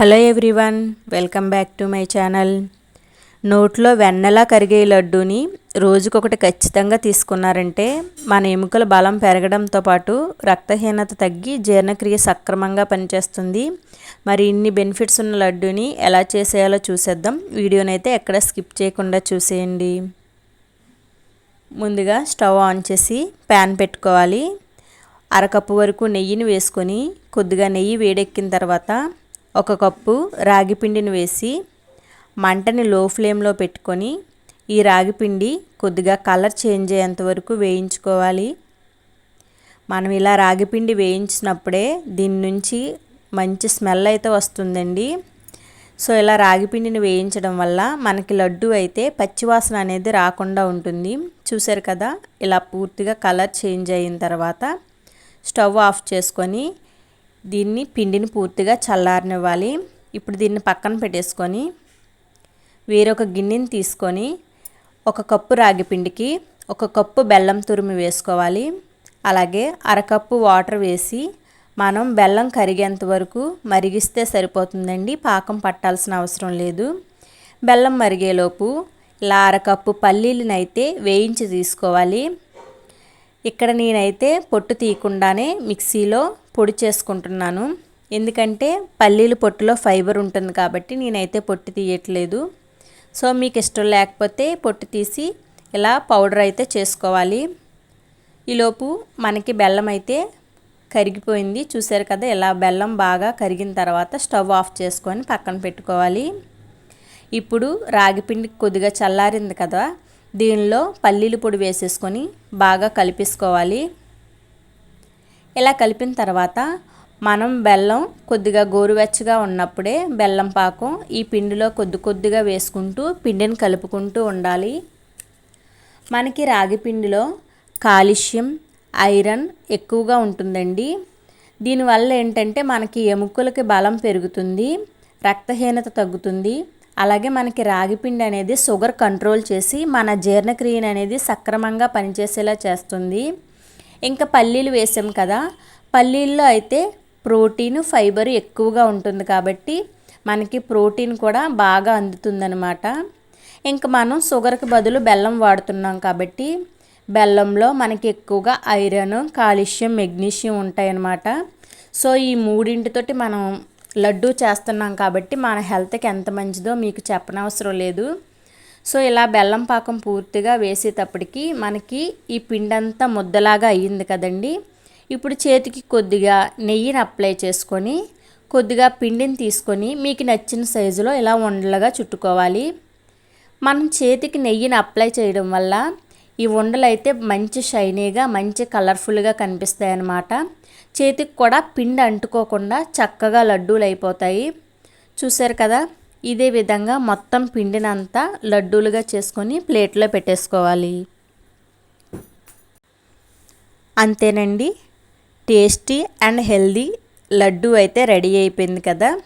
Hello everyone welcome back to my channel. నోట్లో వెన్నలా కరిగే లడ్డూని రోజుకొకటి ఖచ్చితంగా తీసుకున్నారంటే మన ఎముకల బలం పెరగడంతో పాటు రక్తహీనత తగ్గి జీర్ణక్రియ సక్రమంగా పనిచేస్తుంది. మరి ఇన్ని బెనిఫిట్స్ ఉన్న లడ్డూని ఎలా చేసేయాలో చూసేద్దాం. వీడియోనైతే ఎక్కడ స్కిప్ చేయకుండా చూసేయండి. ముందుగా స్టవ్ ఆన్ చేసి ప్యాన్ పెట్టుకోవాలి. అరకప్పు వరకు నెయ్యిని వేసుకొని కొద్దిగా నెయ్యి వేడెక్కిన తర్వాత ఒక కప్పు రాగి పిండిని వేసి మంటని లో ఫ్లేమ్లో పెట్టుకొని ఈ రాగి పిండి కొద్దిగా కలర్ చేంజ్ అయ్యేంత వరకు వేయించుకోవాలి. మనం ఇలా రాగి పిండి వేయించినప్పుడే దీని నుంచి మంచి స్మెల్ అయితే వస్తుందండి. సో ఇలా రాగి పిండిని వేయించడం వల్ల మనకి లడ్డు అయితే పచ్చివాసన అనేది రాకుండా ఉంటుంది. చూసారు కదా ఇలా పూర్తిగా కలర్ చేంజ్ అయిన తర్వాత స్టవ్ ఆఫ్ చేసుకొని దీన్ని పిండిని పూర్తిగా చల్లారనివ్వాలి. ఇప్పుడు దీన్ని పక్కన పెట్టేసుకొని వేరొక గిన్నెని తీసుకొని ఒక కప్పు రాగి పిండికి ఒక కప్పు బెల్లం తురిమి వేసుకోవాలి. అలాగే అరకప్పు వాటర్ వేసి మనం బెల్లం కరిగేంత వరకు మరిగిస్తే సరిపోతుందండి. పాకం పట్టాల్సిన అవసరం లేదు. బెల్లం మరిగేలోపు ఇలా అరకప్పు పల్లీలనైతే వేయించి తీసుకోవాలి. ఇక్కడ నేనైతే పొట్టు తీయకుండానే మిక్సీలో పొడి చేసుకుంటున్నాను. ఎందుకంటే పల్లీలు పొట్టులో ఫైబర్ ఉంటుంది కాబట్టి నేనైతే పొట్టు తీయట్లేదు. సో మీకు ఇష్టం లేకపోతే పొట్టు తీసి ఇలా పౌడర్ అయితే చేసుకోవాలి. ఈలోపు మనకి బెల్లం అయితే కరిగిపోయింది. చూసారు కదా ఇలా బెల్లం బాగా కరిగిన తర్వాత స్టవ్ ఆఫ్ చేసుకొని పక్కన పెట్టుకోవాలి. ఇప్పుడు రాగిపిండి కొద్దిగా చల్లారింది కదా దీనిలో పల్లీలు పొడి వేసేసుకొని బాగా కలిపేసుకోవాలి. ఇలా కలిపిన తర్వాత మనం బెల్లం కొద్దిగా గోరువెచ్చగా ఉన్నప్పుడే బెల్లం పాకం ఈ పిండిలో కొద్ది కొద్దిగా వేసుకుంటూ పిండిని కలుపుకుంటూ ఉండాలి. మనకి రాగి పిండిలో కాలుష్యం ఐరన్ ఎక్కువగా ఉంటుందండి. దీనివల్ల ఏంటంటే మనకి ఎముకలకి బలం పెరుగుతుంది రక్తహీనత తగ్గుతుంది. అలాగే మనకి రాగిపిండి అనేది షుగర్ కంట్రోల్ చేసి మన జీర్ణక్రియను అనేది సక్రమంగా పనిచేసేలా చేస్తుంది. ఇంకా పల్లీలు వేసాం కదా. పల్లీల్లో అయితే ప్రోటీన్ ఫైబర్ ఎక్కువగా ఉంటుంది కాబట్టి మనకి ప్రోటీన్ కూడా బాగా అందుతుందనమాట ఇంకా మనం షుగర్కి బదులు బెల్లం వాడుతున్నాం కాబట్టి బెల్లంలో మనకి ఎక్కువగా ఐరన్ కాల్షియం మెగ్నీషియం ఉంటాయన్నమాట. సో ఈ మూడింటితోటి మనం లడ్డూ చేస్తున్నాం కాబట్టి మన హెల్త్కి ఎంత మంచిదో మీకు చెప్పనవసరం లేదు. సో ఇలా బెల్లం పాకం పూర్తిగా వేసేటప్పటికి మనకి ఈ పిండంతా ముద్దలాగా అయ్యింది కదండి. ఇప్పుడు చేతికి కొద్దిగా నెయ్యిని అప్లై చేసుకొని కొద్దిగా పిండిని తీసుకొని మీకు నచ్చిన సైజులో ఇలా ఉండలుగా చుట్టుకోవాలి. మనం చేతికి నెయ్యిని అప్లై చేయడం వల్ల ఈ ఉండలు అయితే మంచి షైనీగా మంచి కలర్ఫుల్గా కనిపిస్తాయి అన్నమాట చేతికి కూడా పిండి అంటుకోకుండా చక్కగా లడ్డూలు అయిపోతాయి చూసారు కదా? ఇదే విధంగా మొత్తం పిండినంతా లడ్డూలుగా చేసుకొని ప్లేట్లో పెట్టేసుకోవాలి. అంతేనండి. టేస్టీ అండ్ హెల్దీ లడ్డు అయితే రెడీ అయిపోయింది కదా.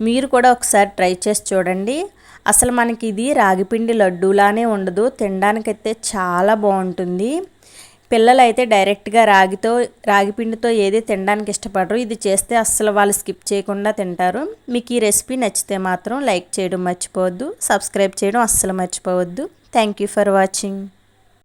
మీరు కూడా ఒకసారి ట్రై చేసి చూడండి. అసలు మనకి ఇది రాగిపిండి లడ్డూలానే ఉండదు. తినడానికైతే చాలా బాగుంటుంది. పిల్లలు అయితే డైరెక్ట్గా రాగితో రాగిపిండితో ఏది తినడానికి ఇష్టపడరు. ఇది చేస్తే అస్సలు వాళ్ళు స్కిప్ చేయకుండా తింటారు. మీకు ఈ రెసిపీ నచ్చితే మాత్రం లైక్ చేయడం మర్చిపోవద్దు సబ్స్క్రైబ్ చేయడం అస్సలు మర్చిపోవద్దు. Thank you for watching.